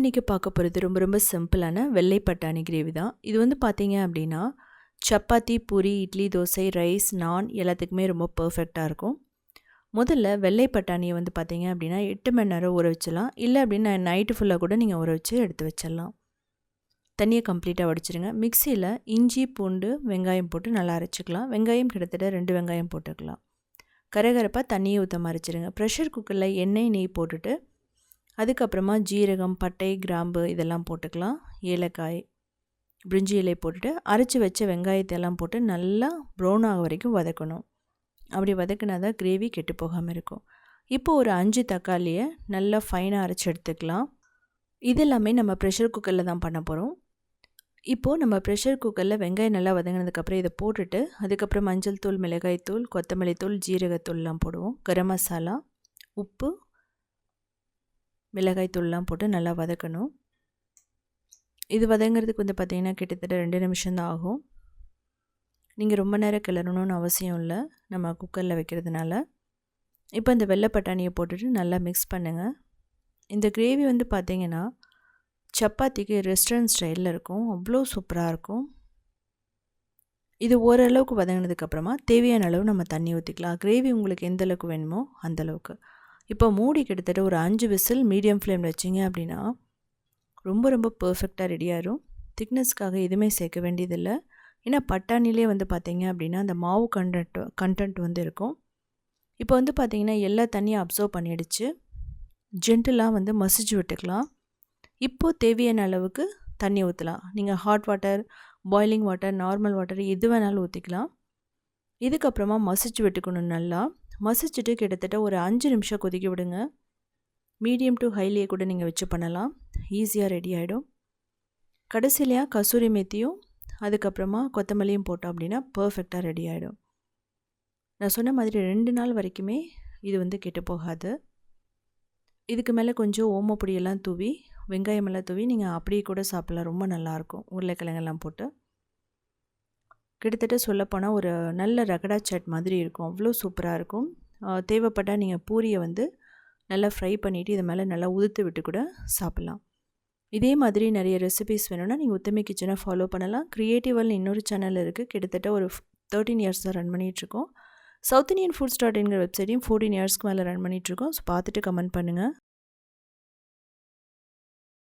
இன்றைக்கி பார்க்க போகிறது ரொம்ப ரொம்ப சிம்பிளான வெள்ளை பட்டாணி கிரேவி தான். இது வந்து பார்த்தீங்க அப்படின்னா சப்பாத்தி பூரி இட்லி தோசை ரைஸ் நான் எல்லாத்துக்குமே ரொம்ப பர்ஃபெக்டாக இருக்கும். முதல்ல வெள்ளை பட்டாணியை வந்து பார்த்தீங்க அப்படின்னா எட்டு மணி நேரம் ஊற வச்சிடலாம். இல்லை அப்படின்னா நைட்டு ஃபுல்லாக கூட நீங்கள் ஊற வச்சு எடுத்து வச்சிடலாம். தண்ணியை கம்ப்ளீட்டாக வடிச்சிருங்க. மிக்சியில் இஞ்சி பூண்டு வெங்காயம் போட்டு நல்லா அரைச்சிக்கலாம். வெங்காயம் கிட்டத்தட்ட ரெண்டு வெங்காயம் போட்டுக்கலாம். கரகரப்பாக தண்ணியை ஊற்ற மறைச்சிருங்க. ப்ரெஷர் குக்கரில் எண்ணெய் நெய் போட்டுட்டு அதுக்கப்புறமா ஜீரகம் பட்டை கிராம்பு இதெல்லாம் போட்டுக்கலாம். ஏலக்காய் பிரிஞ்சி இலை போட்டுட்டு அரைச்சி வச்ச வெங்காயத்தை எல்லாம் போட்டு நல்லா ப்ரௌன் ஆக வரைக்கும் வதக்கணும். அப்படி வதக்கினா தான் கிரேவி கெட்டு போகாமல் இருக்கும். இப்போது ஒரு அஞ்சு தக்காளியை நல்லா ஃபைனாக அரைச்சி எடுத்துக்கலாம். இது எல்லாமே நம்ம ப்ரெஷர் குக்கரில் தான் பண்ண போகிறோம் இப்போது நம்ம ப்ரெஷர் குக்கரில் வெங்காயம் நல்லா வதங்கினதுக்கப்புறம் இதை போட்டுட்டு அதுக்கப்புறம் மஞ்சள் தூள் மிளகாய் தூள் கொத்தமல்லி தூள் ஜீரகத்தூள்லாம் போடுவோம். கரம் மசாலா உப்பு மிளகாய் தூள்லாம் போட்டு நல்லா வதக்கணும். இது வதங்கிறதுக்கு வந்து பார்த்திங்கன்னா கிட்டத்தட்ட ரெண்டு நிமிஷம் தான் ஆகும். நீங்கள் ரொம்ப நேரம் கிளறணும்னு அவசியம் இல்லை. நம்ம குக்கரில் வைக்கிறதுனால. இப்போ இந்த வெள்ளை பட்டாணியை போட்டுட்டு நல்லா மிக்ஸ் பண்ணுங்கள் இந்த கிரேவி வந்து பார்த்திங்கன்னா சப்பாத்திக்கு ரெஸ்டாரண்ட் ஸ்டைலில் இருக்கும். அவ்வளோ சூப்பராக இருக்கும். இது ஓரளவுக்கு வதங்கினதுக்கப்புறமா தேவையான அளவு நம்ம தண்ணி ஊற்றிக்கலாம் கிரேவி உங்களுக்கு எந்த அளவுக்கு வேணுமோ அந்தளவுக்கு இப்போ மூடி கிட்டத்தட்ட ஒரு அஞ்சு விசில் மீடியம் ஃப்ளேமில் வச்சிங்க அப்படின்னா ரொம்ப ரொம்ப பர்ஃபெக்டாக ரெடி திக்னஸ்க்காக எதுவுமே சேர்க்க வேண்டியதில்லை. ஏன்னா பட்டாணிலே வந்து பார்த்திங்க அப்படின்னா அந்த மாவு கண்டென்ட் கண்டென்ட் வந்து இருக்கும். இப்போ வந்து பார்த்திங்கன்னா எல்லா தண்ணியும் அப்சர்வ் பண்ணிடுச்சு. ஜென்டிலாக வந்து மசிச்சு விட்டுக்கலாம். இப்போது தேவையான அளவுக்கு தண்ணி ஊற்றலாம் நீங்கள் hot water boiling water normal water எது வேணாலும் ஊற்றிக்கலாம் இதுக்கப்புறமா மசிச்சு விட்டுக்கணும் நல்லா. மசிச்சுட்டு கிட்டத்தட்ட ஒரு அஞ்சு நிமிஷம் கொதிக்க விடுங்க. மீடியம் டு ஹைலியே கூட நீங்கள் வச்சு பண்ணலாம். ஈஸியாக ரெடி ஆகிடும் கடைசியிலையாக கசூரி மேத்தியும் அதுக்கப்புறமா கொத்தமல்லியும் போட்டோம் அப்படின்னா பர்ஃபெக்டாக ரெடி ஆகிடும் நான் சொன்ன மாதிரி ரெண்டு நாள் வரைக்குமே இது வந்து கெட்டு போகாது. இதுக்கு மேலே கொஞ்சம் ஓமப்பொடியெல்லாம் தூவி வெங்காயமெல்லாம் தூவி நீங்கள் அப்படியே கூட சாப்பிட்லாம். ரொம்ப நல்லாயிருக்கும் உருளைக்கிழங்கெல்லாம் போட்டு. கிட்டத்தட்ட சொல்லப்போனால் ஒரு நல்ல ரகடா சட் மாதிரி இருக்கும். அவ்வளோ சூப்பராக இருக்கும். தேவைப்பட்டால் நீங்கள் பூரியை வந்து நல்லா ஃப்ரை பண்ணிவிட்டு இது மேலே நல்லா உதுத்து விட்டு கூட சாப்பிட்லாம். இதே மாதிரி நிறைய ரெசிபிஸ் வேணும்னா நீங்கள் உத்தமி கிச்சனை ஃபாலோ பண்ணலாம். க்ரியேட்டிவல்னு இன்னொரு சேனல் இருக்குது கிட்டத்தட்ட ஒரு தேர்ட்டின் இயர்ஸ் தான் ரன் பண்ணிகிட்ருக்கோம் சவுத் இண்டியன் டாட் ஸ்டார்ட்ங்கிற வெப்சைட்டையும் ஃபோர்டீன் இயர்ஸ்க்கு மேலே ரன் பண்ணிகிட்ருக்கோம் ஸோ பார்த்துட்டு கமெண்ட் பண்ணுங்கள்